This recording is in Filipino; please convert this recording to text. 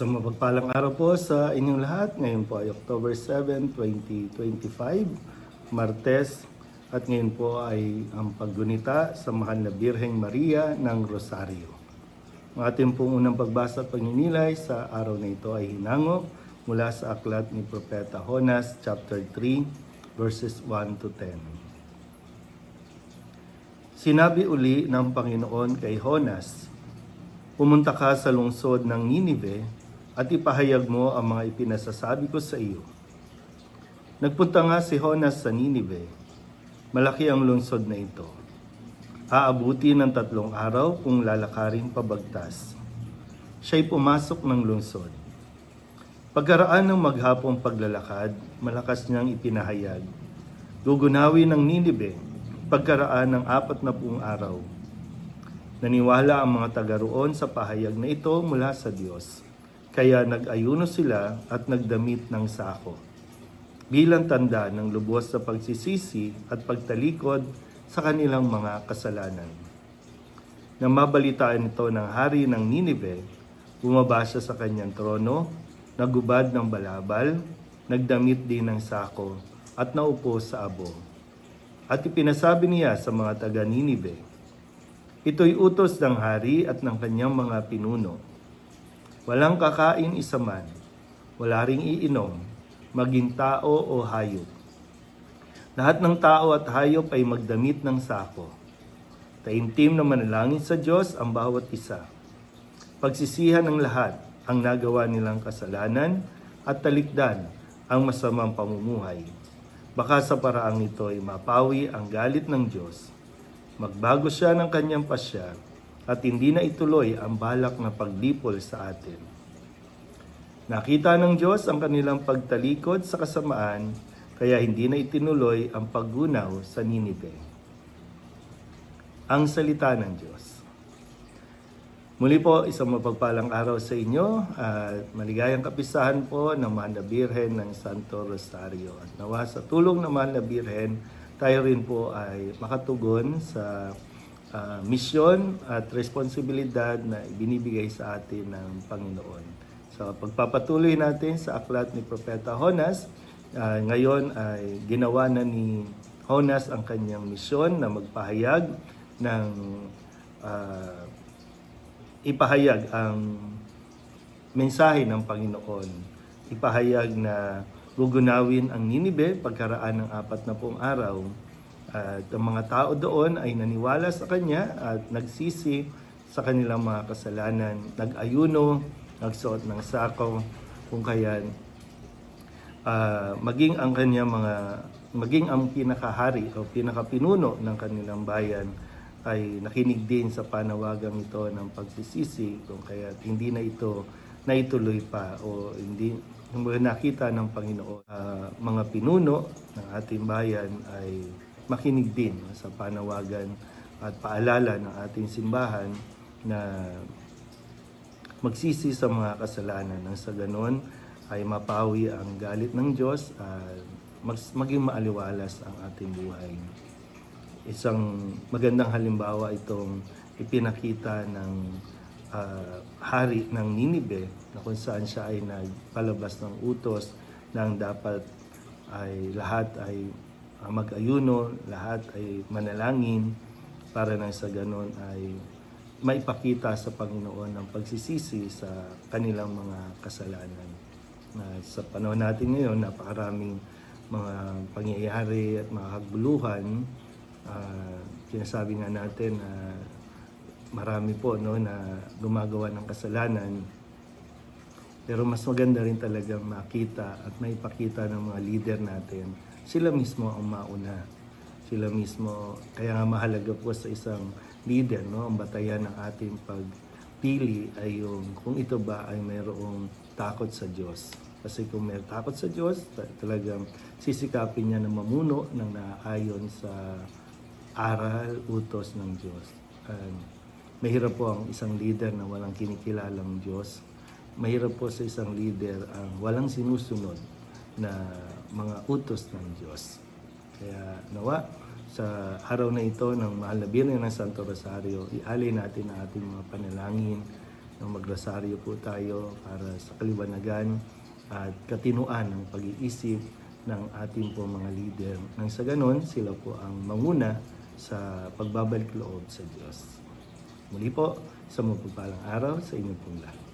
Isang mapagpalang araw po sa inyong lahat. Ngayon po ay October 7, 2025, Martes. At ngayon po ay ang paggunita sa Mahal na Birheng Maria ng Rosario. Ang ating pong unang pagbasa at pagninilay sa araw na ito ay hinango mula sa aklat ni Propeta Honas, chapter 3, verses 1 to 10. Sinabi uli ng Panginoon kay Honas, Pumunta ka sa lungsod ng Ninive at ipahayag mo ang mga ipinasasabi ko sa iyo. Nagpunta nga si Honas sa Ninive. Malaki ang lungsod na ito. Aabuti ng tatlong araw kung lalakarin pabagtas. Siya'y pumasok ng lungsod. Pagkaraan ng maghapong paglalakad, malakas niyang ipinahayag. Gugunawin ng Ninive pagkaraan ng apat na puong araw. Naniwala ang mga taga roon sa pahayag na ito mula sa Diyos. Kaya nag-ayuno sila at nagdamit ng sako. Bilang tanda ng lubos sa pagsisisi at pagtalikod sa kanilang mga kasalanan. Nang mabalitaan ito ng hari ng Ninive, bumaba siya sa kanyang trono, nagubad ng balabal, nagdamit din ng sako, at naupo sa abo. At ipinasabi niya sa mga taga Ninive, Ito'y utos ng hari at ng kanyang mga pinuno. Walang kakain isa man, wala ring iinom, maging tao o hayop. Lahat ng tao at hayop ay magdamit ng sako. Taimtim na manalangin sa Diyos ang bawat isa. Pagsisihan ng lahat ang nagawa nilang kasalanan at talikdan ang masamang pamumuhay. Baka sa paraang ito ay mapawi ang galit ng Diyos magbago siya ng kanyang pasya at hindi na ituloy ang balak na paglipol sa atin. Nakita ng Diyos ang kanilang pagtalikod sa kasamaan, kaya hindi na itinuloy ang paggunaw sa Ninive. Ang salita ng Diyos. Muli po, isang mapagpalang araw sa inyo at maligayang kapisahan po ng Mahal na Birhen ng Santo Rosario. At nawa sa tulong ng Mahal na Birhen, tayo rin po ay makatugon sa uh, misyon at responsibilidad na ibinibigay sa atin ng Panginoon. So pagpapatuloy natin sa aklat ni Propeta Honas, uh, ngayon ay ginawa na ni Honas ang kanyang misyon na magpahayag ng uh, ipahayag ang mensahe ng Panginoon. Ipahayag na gugunawin ang Ninibe pagkaraan ng apat na pong araw. At ang mga tao doon ay naniwala sa kanya at nagsisi sa kanilang mga kasalanan. Nag-ayuno, nagsuot ng sako, kung kaya uh, maging ang kanya mga maging ang pinakahari o pinakapinuno ng kanilang bayan ay nakinig din sa panawagang ito ng pagsisisi kung kaya hindi na ito naituloy pa o hindi nakita ng Panginoon, uh, mga pinuno ng ating bayan ay makinig din sa panawagan at paalala ng ating simbahan na magsisi sa mga kasalanan nang sa ganon ay mapawi ang galit ng Diyos at maging maaliwalas ang ating buhay. Isang magandang halimbawa itong ipinakita ng uh, hari ng Ninibe na kung saan siya ay nagpalabas ng utos na ang dapat ay lahat ay mag-ayuno, lahat ay manalangin para nang sa ganon ay maipakita sa Panginoon ang pagsisisi sa kanilang mga kasalanan. Na sa panahon natin ngayon, napakaraming mga pangyayari at mga kaguluhan. Uh, sinasabi nga natin na uh, marami po no na gumagawa ng kasalanan. Pero mas maganda rin talagang makita at maipakita ng mga leader natin. Sila mismo ang mauna. Sila mismo, kaya nga mahalaga po sa isang leader, no, ang batayan ng ating pagpili ay yung kung ito ba ay mayroong takot sa Diyos. Kasi kung may takot sa Diyos, talagang sisikapin niya na mamuno ng naayon sa aral, utos ng Diyos. And Mahirap po ang isang leader na walang kinikilalang Diyos. Mahirap po sa isang leader ang walang sinusunod na mga utos ng Diyos. Kaya nawa, sa araw na ito ng mahal na birne ng Santo Rosario, ialay natin ang ating mga panalangin na magrosaryo po tayo para sa kaliwanagan at katinuan ng pag-iisip ng ating po mga leader. Nang sa ganon, sila po ang manguna sa pagbabalik loob sa Diyos. Muli po, sa mapagpalang araw sa inyong pong lahat.